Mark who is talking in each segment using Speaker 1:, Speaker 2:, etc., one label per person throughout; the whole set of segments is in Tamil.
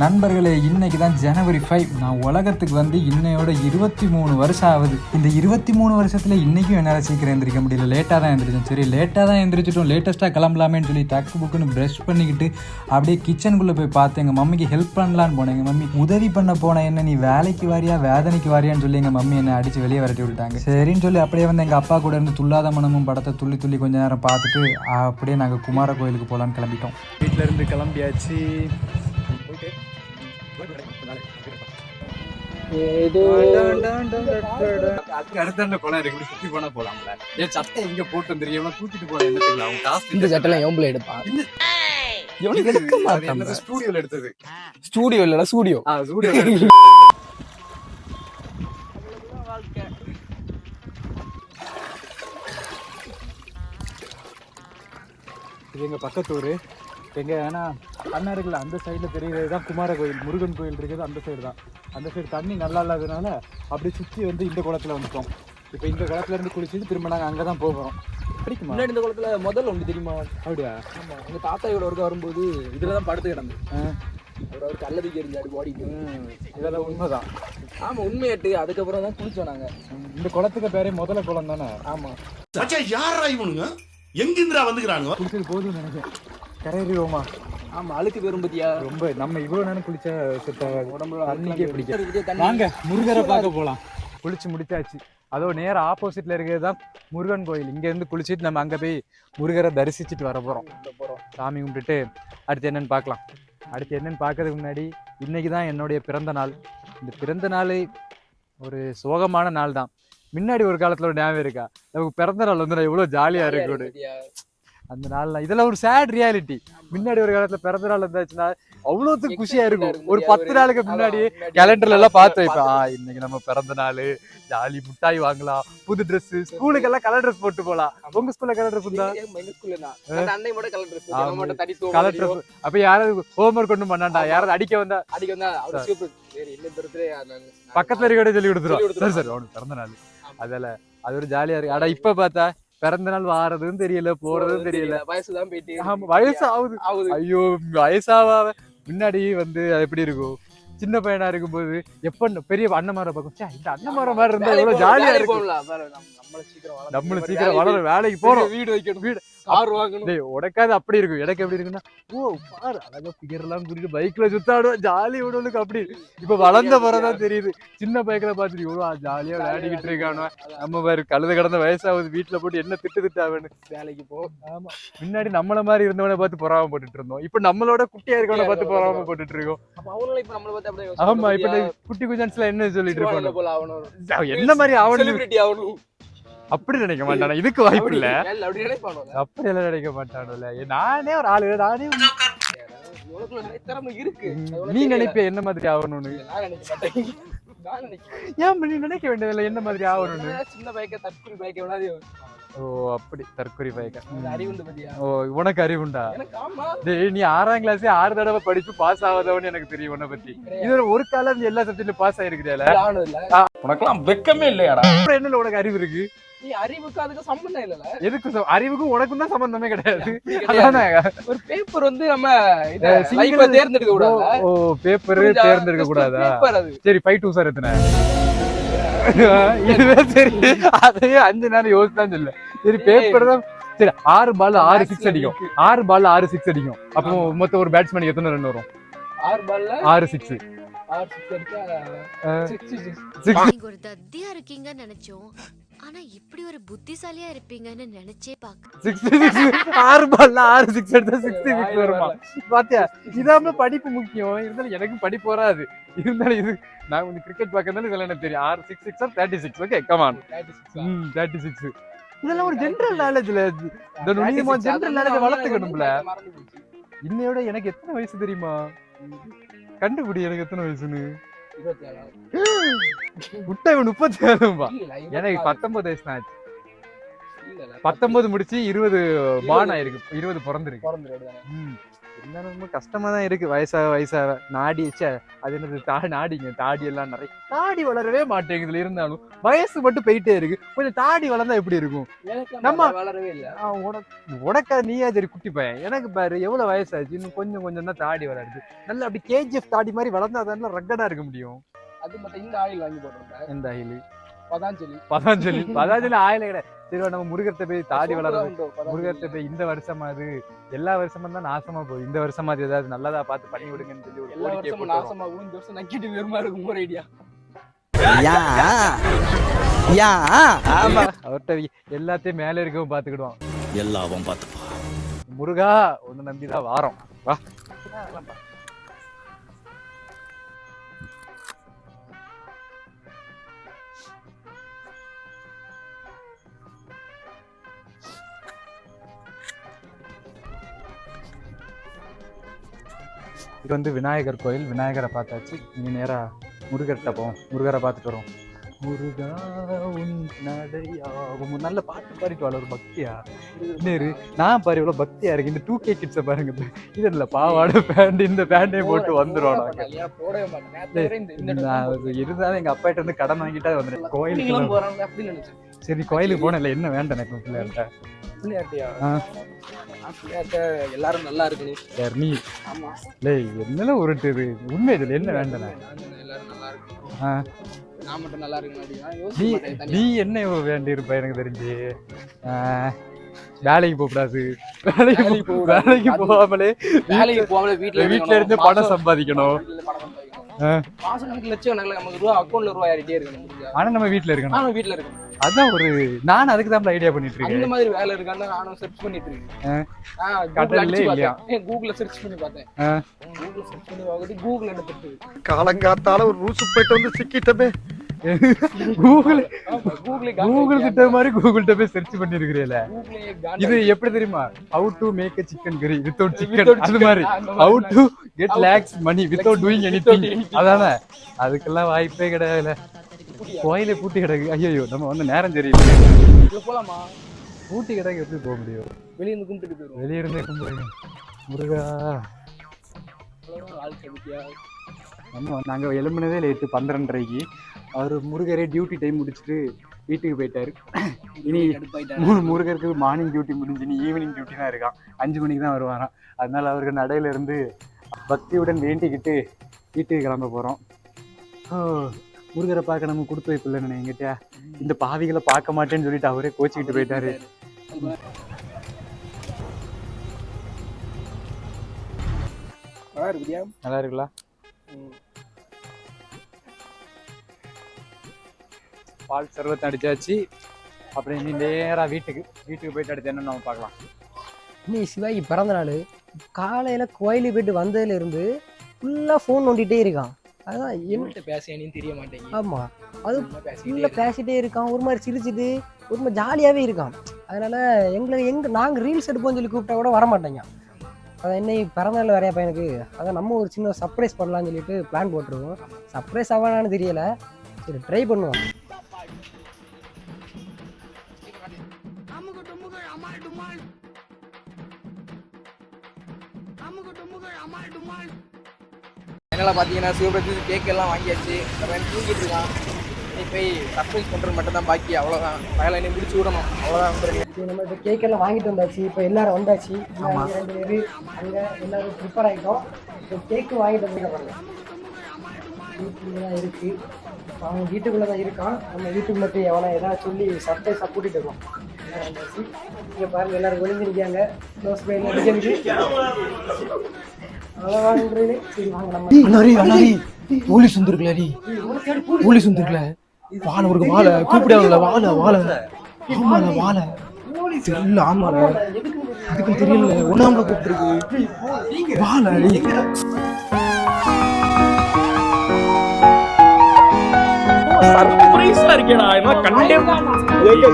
Speaker 1: நண்பர்களே இன்னைக்கு தான் ஜனவரி ஃபைவ் நான் உலகத்துக்கு வந்து இன்னையோட இருபத்தி மூணு வருஷம் ஆகுது. இந்த இருபத்தி மூணு வருஷத்துல இன்னைக்கும் என்னால் சீக்கிரம் எந்திரிக்க முடியல. லேட்டாக தான் எந்திரிச்சோம். சரி லேட்டாக தான் எந்திரிச்சிட்டோம். லேட்டஸ்ட்டாக கிளம்பலாமேன்னு சொல்லி டக்கு புக்குன்னு ப்ரஷ் பண்ணிக்கிட்டு அப்படியே கிச்சனுக்குள்ளே போய் பார்த்து எங்கள் மம்மிக்கு ஹெல்ப் பண்ணலான்னு போனேன். எங்கள் மம்மி உதவி பண்ண போன என்ன நீ வேலைக்கு வாரியா வேதனைக்கு வாரியான்னு சொல்லி எங்கள் மம்மி என்னை அடித்து வெளியே விரட்டி விட்டாங்க. சரின்னு சொல்லி அப்படியே வந்து எங்கள் அப்பா கூட இருந்து துல்லாத மனமும் படத்தை துள்ளி துள்ளி கொஞ்ச நேரம் பார்த்துட்டு அப்படியே நாங்கள் குமார கோயிலுக்கு போகலான்னு கிளம்பிட்டோம். வீட்டில் இருந்து கிளம்பியாச்சு.
Speaker 2: இந்த சட்டெல்லாம் எவ்வளவு எடுப்பான். எடுக்க மாட்டான்
Speaker 1: ஸ்டூடியோல எடுத்தது.
Speaker 2: ஸ்டூடியோ இல்ல ஸ்டூடியோ
Speaker 1: ஆ ஸ்டூடியோல இது எங்க பக்கத்து ஊரு. எங்க ஏன்னா அண்ணா இருக்குல்ல அந்த சைடுல தெரியுறது தான் குமார கோயில் முருகன் கோயில் இருக்குது அந்த சைடு தான். அந்த சைடு தண்ணி நல்லா இல்லாததுனால அப்படியே சுத்தி வந்து இந்த குளத்துல வந்துட்டோம். இப்போ இந்த குளத்துல இருந்து குளிச்சுட்டு திரும்ப நாங்க அங்கதான் தான் போகிறோம். பிடிக்குமா?
Speaker 2: முன்னாடி இந்த குளத்துல முதல்ல ஒன்று தெரியுமா?
Speaker 1: அப்படியா?
Speaker 2: ஆமா. எங்க தாத்தா இவ்வளோ ஒருக்கா வரும்போது இதுல தான் படுத்து கிடந்து
Speaker 1: ஆ.
Speaker 2: அவர் கல்லதுக்கு எரிஞ்சாரு பாடிக்கு
Speaker 1: இதெல்லாம் உண்மைதான்.
Speaker 2: ஆமா உண்மையாட்டு. அதுக்கப்புறம் தான் குளிச்சோம் நாங்க.
Speaker 1: இந்த குளத்துக்கு பேரே முதல்ல குளம் தானே?
Speaker 2: ஆமா.
Speaker 3: மச்சான் யாரா இவனுங்க? எங்கிந்திரா வந்துக்கிறானுங்க?
Speaker 1: குளிச்சது போதும்னு நினைக்கிறேன். கரையறிவோமா
Speaker 2: ஆமா அழுக்கு பெரும் பத்தியா?
Speaker 1: ரொம்ப நம்ம இவ்வளவு நேரம் குளிச்சா செட் ஆகாது
Speaker 2: உடம்புல
Speaker 1: தண்ணிக்கே பிடிக்கும் வாங்க முருகரை பார்க்க போலாம். குளிச்சு முடிச்சாச்சு. அதோ நேரா ஆப்போசிட்ல இருக்கிறது தான் முருகன் கோயில். இங்க இருந்து குளிச்சுட்டு நம்ம அங்க போய் முருகரை தரிசிச்சுட்டு வர போறோம்.
Speaker 2: போறோம்.
Speaker 1: சாமி கும்பிட்டுட்டு அடுத்து என்னன்னு பார்க்கலாம். அடுத்து என்னன்னு பார்க்கறதுக்கு முன்னாடி இன்னைக்கு தான் என்னுடைய பிறந்த நாள். இந்த பிறந்த நாள் ஒரு சோகமான நாள் தான் முன்னாடி ஒரு காலத்துல ஒரு ஞாபகம் இருக்கா? நமக்கு பிறந்த நாள் வந்து நான் எவ்வளவு ஜாலியா இருக்கும்? அந்த நாள்ல இதெல்லாம் ஒரு சேட் ரியாலிட்டி முன்னாடி ஒரு காலத்துல பிறந்த நாள் இருந்தாச்சுன்னா அவ்வளோத்துக்கு குஷியா இருக்கும். ஒரு பத்து நாளுக்கு முன்னாடி கேலண்டர்ல எல்லாம் பார்த்து வைப்பேன் இன்னைக்கு நம்ம பிறந்த நாள். ஜாலி முட்டாய் வாங்கலாம். புது Dress ஸ்கூலுக்கு எல்லாம் கலர் ட்ரெஸ் போட்டு போலாம். உங்க ஸ்கூல்ல கலர் ட்ரெஸ் இருந்தா
Speaker 2: கலர் ட்ரெஸ்
Speaker 1: ட்ரெஸ் அப்ப யாராவது ஹோம்ஒர்க் ஒன்றும் பண்ணாண்டா? யாராவது அடிக்க வந்தா?
Speaker 2: அடிக்க வந்தா
Speaker 1: பக்கத்துல இருக்க சொல்லி கொடுத்துரும். சரி சரி அவனுக்கு பிறந்த நாள். அதில் அது ஒரு ஜாலியா இருக்கு. ஆனா இப்ப பார்த்தா பிறந்த நாள் வாரதும் தெரியல போறதும் தெரியல.
Speaker 2: வயசுதான் போயிட்டு
Speaker 1: ஆமா வயசு ஆகுது.
Speaker 2: ஆகுது.
Speaker 1: ஐயோ வயசாவா? முன்னாடி வந்து அது எப்படி இருக்கும்? சின்ன பையனா இருக்கும்போது எப்ப பெரிய அண்ணமாரை பார்க்கும்? "ச்சே, இந்த அண்ணமார மாதிரி இருந்தா எவ்வளவு ஜாலியா இருக்கும். நம்மளும் சீக்கிரம்
Speaker 2: மாதிரி
Speaker 1: வளர வேலைக்கு
Speaker 2: போறோம். வீடு வைக்கணும்.
Speaker 1: வீடு.
Speaker 2: கார் வாங்கணும்.
Speaker 1: டேய் உனக்காது அப்படி இருக்கும். எனக்கு எப்படி இருக்குன்னா ஓ பாரு அழகா பிகர் எல்லாம் கூட்டிட்டு பைக்ல சுத்தாடுவோம் ஜாலி விடலுக்கு அப்படி. இப்ப வளர்ந்த பிறதான் தெரியுது. சின்ன பைக்ல பாத்துட்டு இவ்வளவு ஜாலியா விளையாடிக்கிட்டு இருக்கானு. நம்ம பாரு கழுத கடந்த வயசாகுது வீட்டுல போட்டு என்ன திட்டு திட்டாவன்னு.
Speaker 2: வேலைக்கு போ.
Speaker 1: ஆமா. முன்னாடி நம்மள மாதிரி இருந்தவனை பார்த்து பொறாம போட்டுட்டு இருந்தோம். இப்ப நம்மளோட குட்டியா இருக்கவனை பார்த்து பொறாம போட்டுட்டு இருக்கோம். ஆமா இப்ப குட்டி குஜான்ஸ்ல என்ன சொல்லிட்டு
Speaker 2: ஆகணும்
Speaker 1: என்ன மாதிரி
Speaker 2: ஆகணும்
Speaker 1: அப்படி நினைக்க மாட்டானா. இதுக்கு வாய்ப்பு இல்ல.
Speaker 2: அப்படி
Speaker 1: எல்லாம் நினைக்க மாட்டானுல. நானே ஒரு ஆளு நானே நீ. நினைப்ப என்ன மாதிரி ஆகணும்னு.
Speaker 2: நான் நினைக்க மாட்டேன். நான் நினைக்கிறேன்.
Speaker 1: ஏன் நீ நினைக்க வேண்டியதில்லை என்ன மாதிரி ஆகணும்னு?
Speaker 2: சின்ன பைக்க தற்கொலை பைக்க
Speaker 1: ஓ அப்படி தற்கொலை
Speaker 2: பத்தியா?
Speaker 1: ஓ உனக்கு அறிவுண்டா?
Speaker 2: எனக்கு ஆமா.
Speaker 1: டேய் நீ ஆறாம் கிளாஸே ஆறு தடவை படிச்சு பாஸ் ஆகாதவன்னு எனக்கு தெரியும் உன்னை பத்தி. இது ஒரு காலம் எல்லா சப்ஜெக்ட்லயும் பாஸ்
Speaker 2: இல்ல
Speaker 4: உனக்கெல்லாம் வெக்கமே இல்லையாடா?
Speaker 1: அப்புறம் என்னல உனக்கு அறிவு இருக்கு?
Speaker 2: நீ அறிவுக்கு அதுக்கு சம்பந்தம் இல்லல
Speaker 1: எதுக்கு அறிவுக்கும் உனக்கும் தான் சம்பந்தமே கிடையாது.
Speaker 2: ஒரு பேப்பர் வந்து நம்ம இத தேர்ந்தெடுக்க கூடாது?
Speaker 1: ஓ பேப்பர்? தேர்ந்தெடுக்க கூடாதா? சரி ஃபைவ் டூ சார் எத்தனை? இதுவே சரி. அதையே அஞ்சு நேரம் யோசிச்சான்னு சொல்ல சரி பேப்பர் தான். சரி ஆறு பால் ஆறு சிக்ஸ் அடிக்கும். ஆறு பால் ஆறு சிக்ஸ் அடிக்கும். அப்போ மொத்தம் ஒரு பேட்ஸ்மேன் எத்தனை ரன் வரும்?
Speaker 2: ஆறு பால்ல
Speaker 1: ஆறு சிக்ஸ்
Speaker 2: ஆறு சிக்ஸ் அடிச்சா சிக்ஸ் சிக்ஸ்
Speaker 1: சிக்ஸ்
Speaker 5: நீங்க ஒரு தத்தியா இருக்கீங்கன்னு நினைச்சோம். ஆனா இப்படி ஒரு புத்திசாலியா இருப்பீங்கன்னு நினைச்சே பாக்க
Speaker 1: சிக்ஸ் சிக்ஸ் ஆறு பால்ல ஆறு சிக்ஸ் எடுத்தா சிக்ஸ்டி சிக்ஸ் வருமா? பாத்தியா? இதாம படிப்பு முக்கியம். இருந்தாலும் எனக்கு படிப்பு வராது. இருந்தாலும் இது நான் வந்து கிரிக்கெட் பார்க்கறதுனால இதெல்லாம் எனக்கு தெரியும். ஆறு six six thirty six okay come on thirty six இதெல்லாம் ஒரு ஜென்ரல் நாலேஜ்ல இந்த நுண்ணியமா ஜென்ரல் நாலேஜ் வளர்த்துக்கணும்ல. இன்னையோட எனக்கு எத்தனை வயசு தெரியுமா? கண்டுபிடி எனக்கு எத்தனை வயசுன்னு? முட்டை முப்பத்தி ஏழும்பா எனக்கு பத்தொன்பது வயசு ஆச்சு. பத்தொன்பது முடிச்சு இருபது பான் ஆயிருக்கு. இருபது பிறந்திருக்கு. இருந்தாலும் ரொம்ப கஷ்டமா தான் இருக்கு. வயசாக வயசாக. நாடி அது என்னது? தா நாடிங்க. தாடி எல்லாம் நிறைய. தாடி வளரவே மாட்டேங்குதுல இருந்தாலும். வயசு மட்டும் போயிட்டே இருக்கு. கொஞ்சம் தாடி வளர்ந்தா எப்படி இருக்கும்?
Speaker 2: நம்ம வளரவே இல்ல.
Speaker 1: உனக்கா நீயா சரி குட்டி பையன். எனக்கு பாரு எவ்வளவு வயசாச்சு? இன்னும் கொஞ்சம் கொஞ்சம் தான் தாடி வளருது. நல்ல அப்படி கேஜிஎஃப் தாடி மாதிரி வளர்ந்தா தானே ரக்கடா இருக்க முடியும்.
Speaker 2: அது மட்டும் இந்த ஆயில் வாங்கி போட்டுருந்தேன்
Speaker 1: எந்த ஆயில்?
Speaker 2: பதாஞ்சலி.
Speaker 1: பதாஞ்சலி. பதாஞ்சலி ஆயில கிடையாது. சரி நம்ம முருகத்தை போய் தாடி
Speaker 2: பதாஞ்சலி.
Speaker 1: முருகத்தை போய் இந்த வருஷமா அது எல்லா வருஷமும் தான் நாசமா போகுது. இந்த வருஷமா அது ஏதாவது நல்லதா பார்த்து பண்ணி விடுங்கன்னு சொல்லி
Speaker 2: எல்லா வருஷமும். நாசமா இந்த வருஷம் நக்கிட்டு வெறுமா இருக்கும் ஒரு ஐடியா
Speaker 1: ஆமா. அவர்கிட்ட எல்லாத்தையும் மேல இருக்கவும் பாத்துக்கிடுவோம்
Speaker 3: எல்லாம் பார்த்துப்பா.
Speaker 1: முருகா ஒண்ணு நம்பிதான் வாரோம். வா. இது வந்து விநாயகர் கோயில். விநாயகரை பார்த்தாச்சு. இனி நேரா முருகர்கிட்ட போவோம். முருகரை பார்த்துட்டு வருவோம். முருகா உன் நடையாகும். ஒரு நல்ல பாட்டு பாடிட்டு ஒரு பக்தியா. நேரு நான் பாரு இவ்வளவு பக்தியா இருக்கு. இந்த டூ கே கிட்ஸ பாருங்க. இது இல்ல பாவாடை பேண்ட் இந்த பேண்டே போட்டு அது இருந்தாலும் எங்க அப்பா கிட்ட இருந்து கடன் வாங்கிட்டா வந்துடும்
Speaker 2: நீங்களும்
Speaker 1: கோயிலுக்கு சரி கோயிலுக்கு போனேன்ல என்ன வேண்டாம் எனக்கு பிள்ளையார்ட்ட
Speaker 2: பிள்ளையாட்டியா
Speaker 1: ஆ.
Speaker 2: நான் பிள்ளையாட்ட எல்லாரும் நல்லா இருக்கணும்.
Speaker 1: யார் நீ?
Speaker 2: ஆமா.
Speaker 1: லே என்னல உருட்டுது? உண்மை இதுல என்ன
Speaker 2: எல்லாரும் நல்லா இருக்கணும்.
Speaker 1: ஆ.
Speaker 2: நான் மட்டும் நல்லா இருக்கணும் அப்படின்னா
Speaker 1: நீ. என்ன வேண்டி இருப்ப எனக்கு தெரிஞ்சு? வேலைக்கு போகக்கூடாது வேலைக்கு.
Speaker 2: வேலைக்கு
Speaker 1: போகாமலே
Speaker 2: வேலைக்கு போகாமல வீட்டுல
Speaker 1: வீட்டுல இருந்து பணம் சம்பாதிக்கணும்.
Speaker 2: மாசம் கணக்கு லட்சம் கணக்குல நமக்கு ரூபா அக்கௌண்ட்ல ரூபா யாரிட்டே இருக்கணும் புரியுதா?
Speaker 1: ஆனா நம்ம வீட்டுல இருக்கணும்.
Speaker 2: நானும் வீட்டுல இருக்கணும்.
Speaker 1: அதான் ஒரு நான் அதுக்கு தான் ஐடியா பண்ணிட்டு இருக்கேன்
Speaker 2: அந்த மாதிரி வேலை இருக்கான்னு நானும் சர்ச் பண்ணிட்டு இருக்கேன்
Speaker 1: கடல்லே இல்லையா?
Speaker 2: கூகுள்ல சர்ச் பண்ணி பார்த்தேன். கூகுள்ல சர்ச் பண்ணி பார்த்துட்டு கூகுள் என்ன திட்டுது
Speaker 3: காலங்காத்தால ஒரு ரூசு போயிட்டு வந்து சிக்கிட்டமே.
Speaker 1: கூகுள்
Speaker 2: கூகுளே
Speaker 1: கிட்ட மாதிரி கூகுள்கிட்ட போய் சர்ச் பண்ணிருக்கிறீல. இது எப்படி தெரியுமா? How to make chicken curry without chicken அது. மாதிரி. How to get lakhs money without doing
Speaker 2: anything.
Speaker 1: அதானே? அதுக்கெல்லாம் வாய்ப்பே கிடையாதுல. கோயிலை பூட்டி கிடக்கு. ஐயோ நம்ம வந்து நேரம் தெரியல
Speaker 2: போலாமா?
Speaker 1: பூட்டி கிடக்கு எப்படி போக முடியும்?
Speaker 2: வெளிய இருந்து கும்பிட்டுட்டு போயிருவோம்.
Speaker 1: வெளிய இருந்தே கும்பிடுங்க. முருகா.
Speaker 2: அவ்வளவுதான் வாழ்க்கை வித்தியா
Speaker 1: நம்ம நாங்க எழும்பினதே லேட்டு பன்னிரெண்டரைக்கு. அவர் முருகரே டியூட்டி டைம் முடிச்சுட்டு வீட்டுக்கு போயிட்டாரு. இனி
Speaker 2: கடுப்பாயிட்டாரு.
Speaker 1: மு- முருகருக்கு மார்னிங் டியூட்டி முடிஞ்சு நீ ஈவினிங் டியூட்டி தான் இருக்கான். அஞ்சு மணிக்கு தான் வருவாராம். அதனால அவருக்கு நடையில இருந்து பக்தியுடன் வேண்டிக்கிட்டு வீட்டுக்கு கிளம்ப போறோம். ஓ முருகரை பார்க்க நம்ம கொடுத்து வைப்பில்லை என்கிட்ட. இந்த பாவிகளை பார்க்க மாட்டேன்னு சொல்லிட்டு அவரே கோச்சிக்கிட்டு போயிட்டாரு.
Speaker 2: நல்லா
Speaker 1: இருக்குல்ல? பால் சர்வத்தை அடிச்சாச்சு அப்புறம் இனி நேரா வீட்டுக்கு வீட்டுக்கு போயிட்டு அடுத்து என்னன்னு நம்ம பார்க்கலாம்.
Speaker 4: இன்னைக்கு சிவாஜி பிறந்த நாள் காலையில் கோயிலுக்கு போயிட்டு வந்ததுலேருந்து ஃபுல்லாக ஃபோன் நோண்டிகிட்டே இருக்கான். அதான் என்ன
Speaker 2: என்னட்ட பேசியானு தெரிய மாட்டேங்குது.
Speaker 4: ஆமாம் அது ஃபுல்லாக பேசிட்டே இருக்கான். ஒரு மாதிரி சிரிச்சுட்டு ஒரு மாதிரி ஜாலியாகவே இருக்கான். அதனால் எங்களை எங்க நாங்கள் ரீல்ஸ் எடுப்போம்னு சொல்லி கூப்பிட்டா கூட வர மாட்டேங்க. அதான் என்ன பிறந்தநாள் வரையா பையனுக்கு? அதான் நம்ம ஒரு சின்ன சர்ப்ரைஸ் பண்ணலாம்னு சொல்லிட்டு பிளான் போட்டிருக்கோம். சர்ப்ரைஸ் ஆவானான்னு தெரியல. சரி ட்ரை பண்ணுவோம்.
Speaker 2: அதனால பார்த்தீங்கன்னா சிவபக்தி கேக் எல்லாம் வாங்கியாச்சு. அவன் தூங்கிட்டு இருக்கான். நீ போய் சர்ப்ரைஸ் பண்ணுறது மட்டும் தான் பாக்கி. அவ்வளோதான் வயலை நீ முடிச்சு விடணும். அவ்வளோதான்
Speaker 4: நம்ம இப்போ கேக் எல்லாம் வாங்கிட்டு வந்தாச்சு. இப்போ எல்லாரும் வந்தாச்சு. ரெண்டு பேர் அங்கே எல்லாரும் ப்ரிப்பேர் ஆகிட்டோம் இப்போ கேக்கு வாங்கிட்டு பாருங்க. வீட்டுக்குள்ளே தான் இருக்கு. இப்போ அவன் வீட்டுக்குள்ளே தான் இருக்கான். நம்ம வீட்டுக்கு மட்டும் எவனா ஏதாவது சொல்லி சர்ப்ரைஸாக கூட்டிகிட்டு இருக்கோம் எல்லாரும் வந்தாச்சு இங்கே பாருங்க எல்லாரும் ஒளிஞ்சு நிற்காங்க க்ளோஸ் பையில் அடிக்கிறது அவ்வளோவான்றது சரி வாங்க நம்ம
Speaker 2: அண்ணாரி அண்ணாரி போலீஸ் வந்துருக்கலரி போலீஸ் வந்துருக்கல. வாழை ஒரு வாழை. வாழை வாழை. ஆமால வாழை. தெரியல ஆமால அதுக்கும் தெரியல ஒன்னாமல கூப்பிட்டுருக்கு. வாழை.
Speaker 6: சர்ப்ரைஸா இருக்கேடா. என்ன கண்டே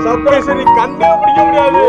Speaker 6: சர்ப்ரைஸ் நீ கண்டே பிடிக்க முடியாது.